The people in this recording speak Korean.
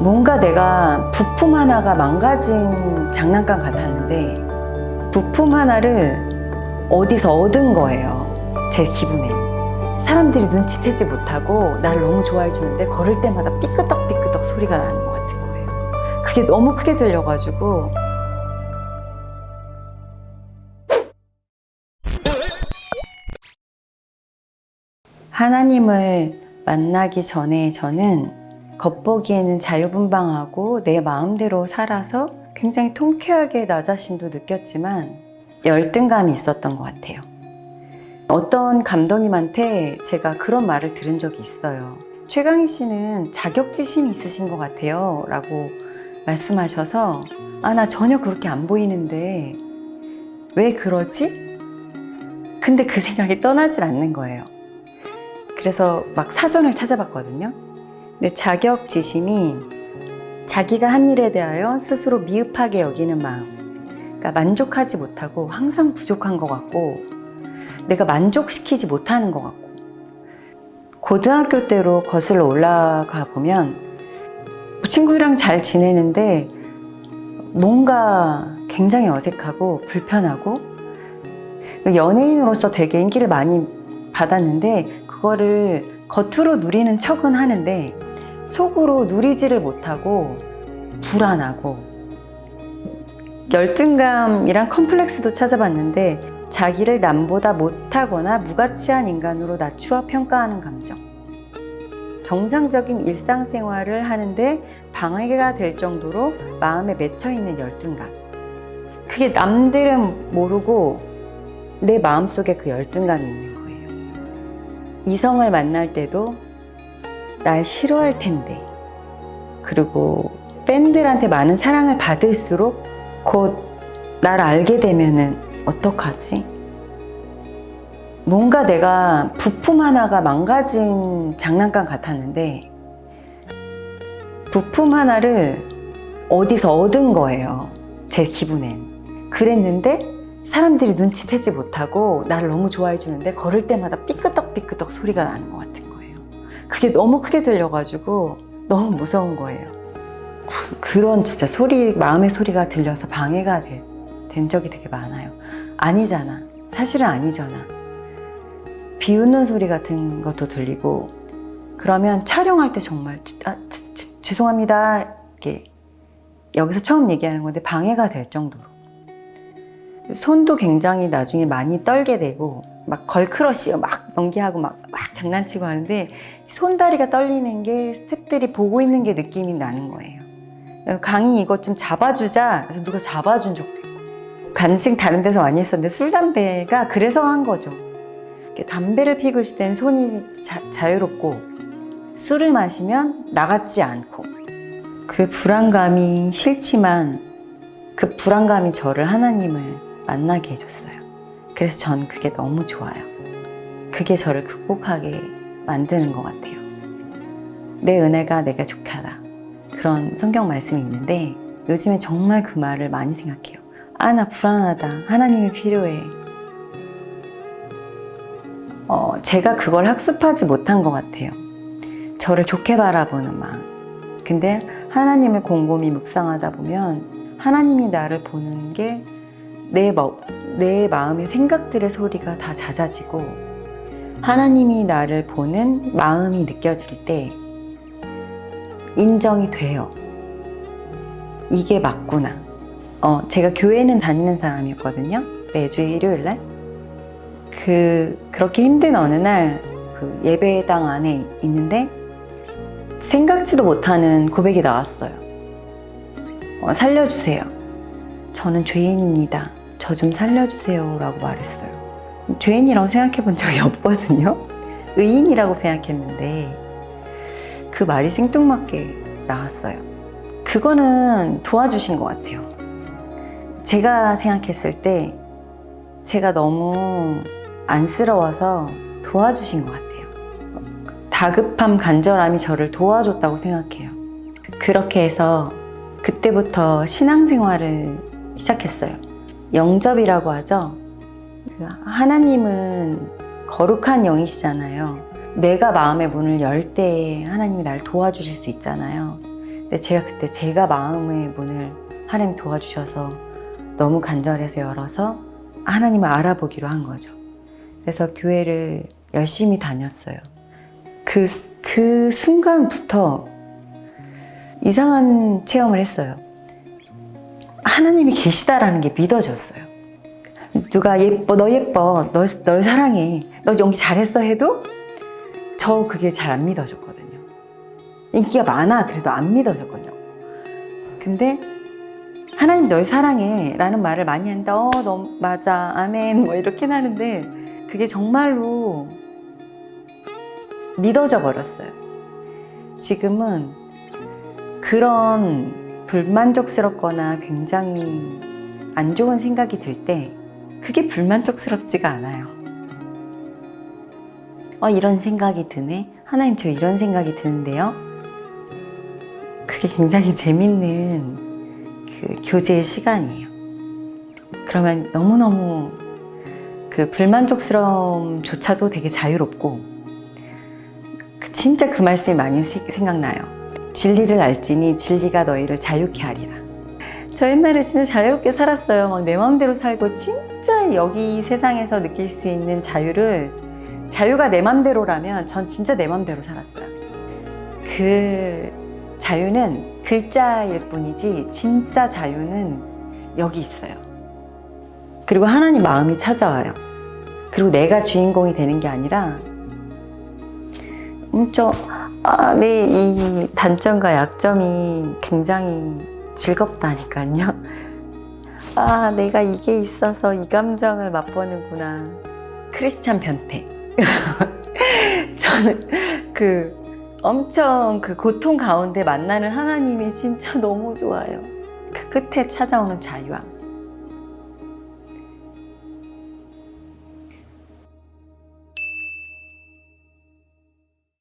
뭔가 내가 부품 하나가 망가진 장난감 같았는데 부품 하나를 어디서 얻은 거예요. 제 기분에. 사람들이 눈치채지 못하고 나를 너무 좋아해 주는데 걸을 때마다 삐끄덕삐끄덕 소리가 나는 것 같은 거예요. 그게 너무 크게 들려가지고 하나님을 만나기 전에 저는 겉보기에는 자유분방하고 내 마음대로 살아서 굉장히 통쾌하게 나 자신도 느꼈지만 열등감이 있었던 것 같아요. 어떤 감독님한테 제가 그런 말을 들은 적이 있어요. 최강희 씨는 자격지심이 있으신 것 같아요. 라고 말씀하셔서 아, 나 전혀 그렇게 안 보이는데 왜 그러지? 근데 그 생각이 떠나질 않는 거예요. 그래서 막 사전을 찾아봤거든요. 근데 자격지심이 자기가 한 일에 대하여 스스로 미흡하게 여기는 마음. 그러니까 만족하지 못하고 항상 부족한 것 같고 내가 만족시키지 못하는 것 같고 고등학교 때로 거슬러 올라가 보면 친구랑 잘 지내는데 뭔가 굉장히 어색하고 불편하고 연예인으로서 되게 인기를 많이 받았는데 그거를 겉으로 누리는 척은 하는데 속으로 누리지를 못하고 불안하고 열등감이랑 컴플렉스도 찾아봤는데 자기를 남보다 못하거나 무가치한 인간으로 낮추어 평가하는 감정. 정상적인 일상생활을 하는데 방해가 될 정도로 마음에 맺혀 있는 열등감. 그게 남들은 모르고 내 마음속에 그 열등감이 있는 거예요. 이성을 만날 때도 날 싫어할 텐데. 그리고 팬들한테 많은 사랑을 받을수록 곧 날 알게 되면은 어떡하지? 뭔가 내가 부품 하나가 망가진 장난감 같았는데 부품 하나를 어디서 얻은 거예요. 제 기분엔. 그랬는데 사람들이 눈치채지 못하고 나를 너무 좋아해 주는데 걸을 때마다 삐끄덕삐끄덕 소리가 나는 것 거예요. 그게 너무 크게 들려가지고 너무 무서운 거예요. 그런 진짜 소리, 마음의 소리가 들려서 방해가 돼- 된 적이 되게 많아요. 아니잖아. 사실은 아니잖아. 비웃는 소리 같은 것도 들리고, 그러면 촬영할 때 정말, 아, 지- 지- 죄송합니다. 이렇게, 여기서 처음 얘기하는 건데 방해가 될 정도로. 손도 굉장히 나중에 많이 떨게 되고, 막 걸크러쉬 막 연기하고 막, 막 장난치고 하는데, 손다리가 떨리는 게 스탭들이 보고 있는 게 느낌이 나는 거예요. 강의 이것 좀 잡아주자. 그래서 누가 잡아준 적도 있고. 간증 다른 데서 많이 했었는데 술, 담배가 그래서 한 거죠. 담배를 피고 있을 땐 손이 자, 자유롭고 술을 마시면 나같지 않고 그 불안감이 싫지만 그 불안감이 저를 하나님을 만나게 해줬어요. 그래서 전 그게 너무 좋아요. 그게 저를 극복하게 만드는 것 같아요. 내 은혜가 내가 좋게 하다. 그런 성경 말씀이 있는데 요즘에 정말 그 말을 많이 생각해요. 아, 나 불안하다. 하나님이 필요해. 어, 제가 그걸 학습하지 못한 것 같아요. 저를 좋게 바라보는 마음. 근데 하나님을 곰곰이 묵상하다 보면 하나님이 나를 보는 게 내 내 마음의 생각들의 소리가 다 잦아지고 하나님이 나를 보는 마음이 느껴질 때 인정이 돼요. 이게 맞구나. 어, 제가 교회는 다니는 사람이었거든요. 매주 일요일 날. 그, 그렇게 힘든 어느 날, 그 예배당 안에 있는데, 생각지도 못하는 고백이 나왔어요. 어, 살려주세요. 저는 죄인입니다. 저 좀 살려주세요. 라고 말했어요. 죄인이라고 생각해 본 적이 없거든요. 의인이라고 생각했는데, 그 말이 생뚱맞게 나왔어요. 그거는 도와주신 것 같아요. 제가 생각했을 때 제가 너무 안쓰러워서 도와주신 것 같아요. 다급함, 간절함이 저를 도와줬다고 생각해요. 그렇게 해서 그때부터 신앙생활을 시작했어요. 영접이라고 하죠. 그 하나님은 거룩한 영이시잖아요. 내가 마음의 문을 열 때 하나님이 날 도와주실 수 있잖아요. 근데 제가 그때 제가 마음의 문을 하나님 도와주셔서 너무 간절해서 열어서 하나님을 알아보기로 한 거죠. 그래서 교회를 열심히 다녔어요. 그, 그 순간부터 이상한 체험을 했어요. 하나님이 계시다라는 게 믿어졌어요. 누가 예뻐, 너 예뻐, 너, 널 사랑해, 너 연기 잘했어 해도 저 그게 잘 안 믿어졌거든요. 인기가 많아, 그래도 안 믿어졌거든요. 근데 하나님 널 사랑해 라는 말을 많이 한다. 어, 너 맞아, 아멘, 뭐 이렇게 하는데 그게 정말로 믿어져 버렸어요. 지금은 그런 불만족스럽거나 굉장히 안 좋은 생각이 들 때 그게 불만족스럽지가 않아요. 어, 이런 생각이 드네. 하나님, 저 이런 생각이 드는데요. 그게 굉장히 재밌는 그 교제의 시간이에요. 그러면 너무너무 그 불만족스러움조차도 되게 자유롭고 그 진짜 그 말씀이 많이 세- 생각나요. 진리를 알지니 진리가 너희를 자유케 하리라. 저 옛날에 진짜 자유롭게 살았어요. 막 내 마음대로 살고 진짜 여기 세상에서 느낄 수 있는 자유를 자유가 내 맘대로라면 전 진짜 내 맘대로 살았어요. 그 자유는 글자일 뿐이지 진짜 자유는 여기 있어요. 그리고 하나님 마음이 찾아와요. 그리고 내가 주인공이 되는 게 아니라 엄청 아, 내이 단점과 약점이 굉장히 즐겁다니까요. 아, 내가 이게 있어서 이 감정을 맛보는구나. 크리스찬 변태. 저는 그 엄청 그 고통 가운데 만나는 하나님이 진짜 너무 좋아요. 그 끝에 찾아오는 자유함.